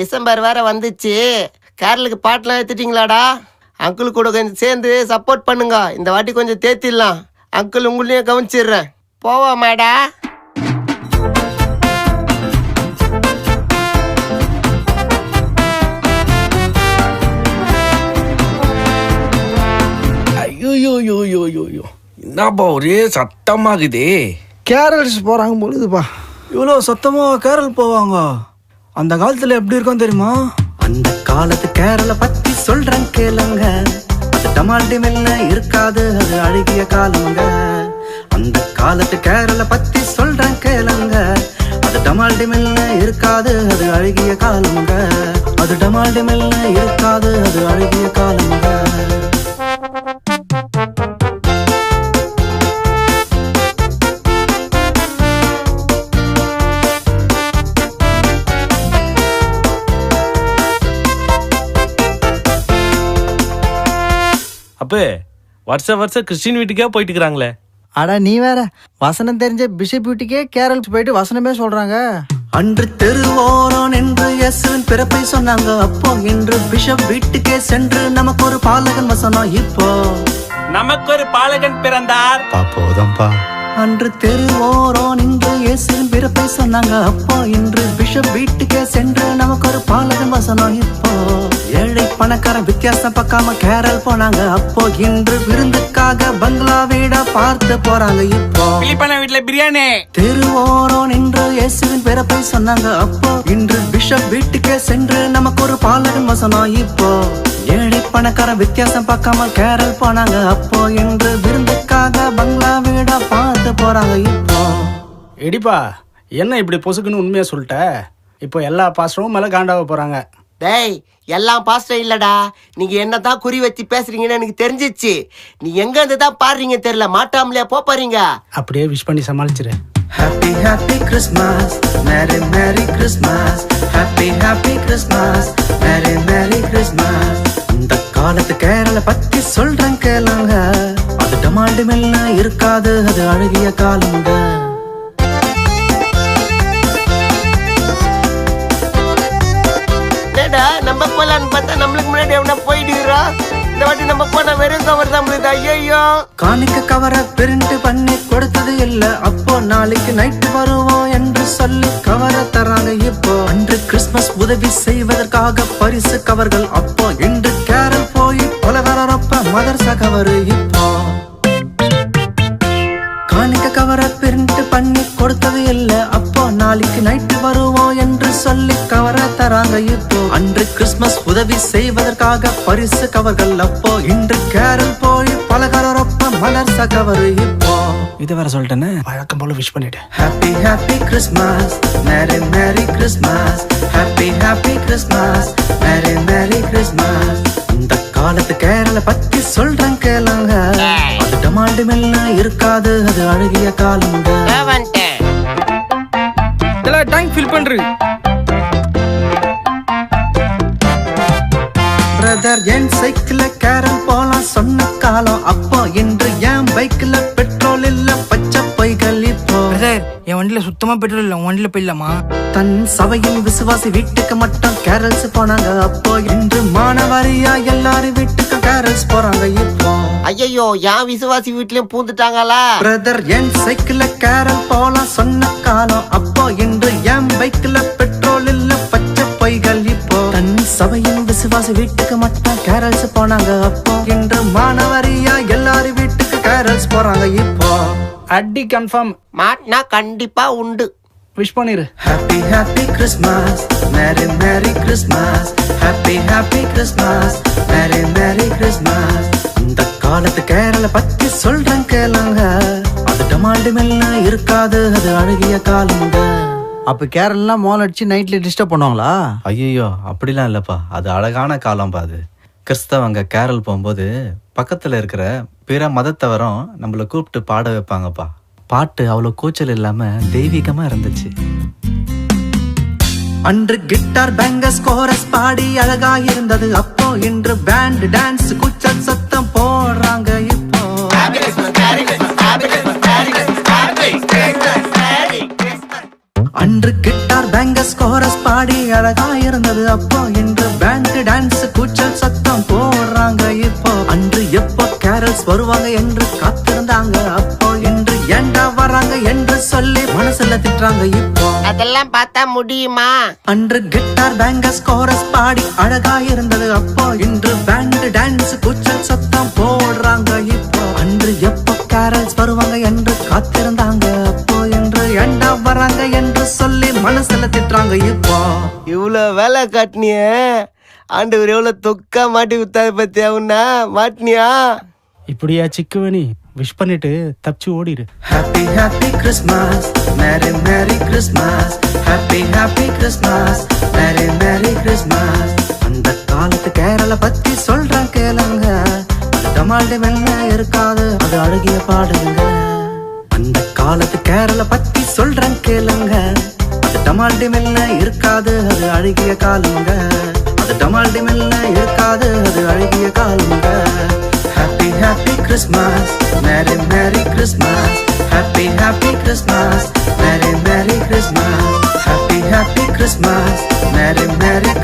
December வேற வந்துச்சு. கேரளுக்கு பாட்டெலாம் எடுத்துட்டீங்களாடா? அங்கிள் கூட கொஞ்சம் சேர்ந்து சப்போர்ட் பண்ணுங்க. இந்த வாட்டி கொஞ்சம் தேத்திடலாம். அங்கிள் உங்களையும் கவனிச்சிடுறேன். போவோமாடா ஐயோ யோ யோ யோ யோ யோ என்னப்பா ஒரே சத்தமாகுதே. கேரள்ஸ் போகிறாங்க பொழுதுப்பா இவ்வளோ சத்தமா கேரள் போவாங்க? அந்த காலத்துல எப்படி இருக்கும் தெரியுமா? அந்த காலத்து கேரள பத்தி சொல்றேன் கேளுங்க. அது டமால்டி மெல்ல இருக்காது அது அழகிய காலங்க. அந்த காலத்து கேரள பத்தி சொல்றேன் கேளுங்க. அது டமால்டி மெல்ல இருக்காது அது அழகிய காலங்க. அது டமால்டி மெல்ல இருக்காது அது அழகிய காலங்க. அப்ப வருஷம் வருஷம் கிறிஸ்டின் வீட்டுக்கே போயிட்டு இருக்கிறாங்களே அடா நீ வேற. வசனம் தெரிஞ்ச பிஷப் வீட்டுக்கே கேரள்ஸ் போயிட்டு வசனமே சொல்றாங்க. அன்று தெருவோரம் என்று இயேசுவின் பிறப்பை சொன்னாங்க. அப்போ இன்று பிஷப் வீட்டுக்கே சென்று நமக்கு ஒரு பாலகன் வசனம். இப்போ நமக்கு ஒரு பாலகன் பிறந்தார். போதும்பா அன்று தெருவோரம் நின்று இயேசுவின் பிறப்பை சொன்னாங்க. அப்போ இன்று பிஷப் வீட்டுக்கே சென்று நமக்கு ஒரு பாலகன் வசனம் இப்போ. ஏழை பணக்காரன் வித்தியாசம் பார்க்காம கேரள் போனாங்க. அப்போ இன்று விருந்துக்காக பங்களா வீட பார்த்து போறாங்க இப்போ. வீட்டுல பிரியாணி. தெருவோரம் நின்று இயேசுவின் பிறப்பை சொன்னாங்க. அப்போ இன்று பிஷப் வீட்டுக்கே சென்று நமக்கு ஒரு பாலகன் வசனம் இப்போ. பணக்காரன் வித்தியாசம் பார்க்காம கேரள் போனாங்க. அப்போ இன்று விருந்துக்காக பங்களா வீட பார்த்து போறாங்க இப்போ. எடிப்பா என்ன இப்படி பொசுக்குன்னு உண்மையா சொல்லிட்ட? இப்போ எல்லா பாஸ்டரும் மேல காண்டாவ போறாங்க. டேய் எல்லாம் பாஸ்டர் இல்லடா. நீங்க என்னதான் குறி வச்சு பேசுறீங்கன்னு எனக்கு தெரிஞ்சிச்சு. நீ எங்க இருந்து தான் பாடுறீங்க தெரியல. மாட்டாமலையா போறீங்க. அப்படியே விஷ் பண்ணி சமாளிச்சிரு. Happy happy Christmas merry merry Christmas happy happy Christmas merry காலத்து கேரள பத்தி சொல்றேன் கேளுங்க. அது டமால்டு மெல்ல இருக்காது அது அழகிய காலங்க. நம்ம போலான்னு பார்த்தா நம்மளுக்கு முன்னாடி எவனா போயிடுறா. இந்த வாட்டி நம்ம போனா வெறும் கவர் தான் ஐயோ காணிக்க கவரை பிரிண்ட் பண்ணி கொடுத்தது இல்ல. அப்போ நாளைக்கு நைட்டு வருவோம் என்று சொல்லி கவரை தராங்க இப்போ. அன்று கிறிஸ்மஸ் உதவி செய்வதற்காக பரிசு கவர்கள் அப்போ இன்று மதர்ச கவரு இப்போ. காணிக்க கவரை பிரிண்ட் பண்ணி கொடுத்தது இல்ல. அப்போ நாளைக்கு நைட்டு வருவோம் என்று சொல்லி கவரை தராங்க இப்போ. அன்று கிறிஸ்மஸ் உதவி செய்வதற்காக பரிசு கவர்கள் அப்போ. இன்று கேரள் போய் பலகாரப்ப மலர் சகவரு இப்போ. இது வேற சொல்லிட்டேன்னு வழக்கம் போல விஷ் பண்ணிட்டு ஹாப்பி ஹாப்பி கிறிஸ்மஸ் மேரி பண்று பிரதர் என் சைக்கிள்ல கேரல் போலாம் சொன்ன காலம். அப்போ இன்று என் பைக்ல பெட்ரோல் இல்ல பச்சை பைகள் இப்போ. பிரதர் என் வண்டியில சுத்தமா பெட்ரோல் இல்ல வண்டியில போயிடலாமா? தன் சபையின் விசுவாசி வீட்டுக்கு மட்டும் கேரல்ஸ் போனாங்க. அப்போ இன்று மானவாரியா எல்லாரும் வீட்டுக்கு கேரல்ஸ் போறாங்க. ஐயோ என் விசுவாசி வீட்லயும் பூந்துட்டாங்களா? பிரதர் என் சைக்கிள்ல கேரல் போலாம் சொன்ன காலம். அப்போ இன்று என் பைக்ல பெட்ரோல் இல்ல பச்சை பைகள் இப்போ. தன் சபையின் விசுவாசி வீட்டுக்கு மட்டும் கேரல்ஸ் போனாங்க. அப்போ இன்று மானவரியா எல்லாரும் வீட்டுக்கு கேரல்ஸ் போறாங்க இப்போ. அடி கன்ஃபார்ம் மாட்டினா கண்டிப்பா உண்டு. விஷ் பண்ணிரு. Happy happy Christmas merry merry Christmas happy happy Christmas merry merry Christmas காலத்து கேரள பத்தி சொல்றேன் கேளுங்க. அது டமால்டு மெல்ல இருக்காது அது அழகிய காலங்க. அப்போ கேரளெலாம் மோல் அடிச்சு நைட்டில் டிஸ்டர்ப் பண்ணுவாங்களா? ஐயோ அப்படிலாம் இல்லைப்பா. அது அழகான காலம்ப்பா அது. கிறிஸ்தவங்க கேரள் போகும்போது பக்கத்தில் இருக்கிற பிற மதத்தவரும் நம்மளை கூப்பிட்டு பாட வைப்பாங்கப்பா. பாட்டு அவ்வளோ கூச்சல் இல்லாமல் தெய்வீகமாக இருந்துச்சு. அன்று கிட்டார் பேங்கஸ் கோரஸ் பாடி அழகா இருந்தது அப்போ இன்று பேண்ட் டான்ஸ் குச்சல் சத்தம் போடுறாங்க பாடி அழகா இருந்தது அப்போ இன்று பேண்ட் டான்ஸ் கூச்சல் சத்தம் போடுறாங்க இப்போ. அன்று எப்போ கேரல்ஸ் வருவாங்க என்று காத்திருந்தாங்க அப்போ இன்று ஏண்டா வராங்க என்று சொல்லி மனசுல திட்டுறாங்க இப்போ. அதெல்லாம் பார்த்தா முடியுமா? அன்று கிட்டார் பேங்கஸ் கோரஸ் பாடி அழகா இருந்தது அப்போ இன்று பேண்ட் டான்ஸ் கூச்சல் சத்தம் போடுறாங்க இப்போ. அன்று எப்போ கேரல்ஸ் வருவாங்க என்று காத்திருந்தாங்க அப்போ இன்று ஏண்டா வராங்க என்று சொல்லி மனசுல திட்டுறாங்க இப்போ. இவ்வளோ வேலை காட்டினியே? ஆண்டவர் எவ்வளோ தொக்கா மாட்டி வித்தாரு பத்தியா உன்ன? மாட்டினியா? இப்படியா சிக்குவனி விஷ் பண்ணிட்டு தப்பிச்சு ஓடிடு happy happy Christmas merry merry Christmas happy happy Christmas merry merry Christmas அந்த காலத்து கேரள பத்தி சொல்றேன் கேளுங்க. அது டமால்டி மெல்ல இருக்காது. அது அழகிய பாடுங்க. அந்த காலத்து கேரள பத்தி சொல்றேன் கேளுங்க. டமால்டி மெல்ல இருக்காது அது அழகிய காலுங்க. அது டமால்டி மெல்ல இருக்காது அது அழகிய காலுங்க. Happy happy Christmas merry merry Christmas happy happy Christmas merry merry Christmas happy happy Christmas merry merry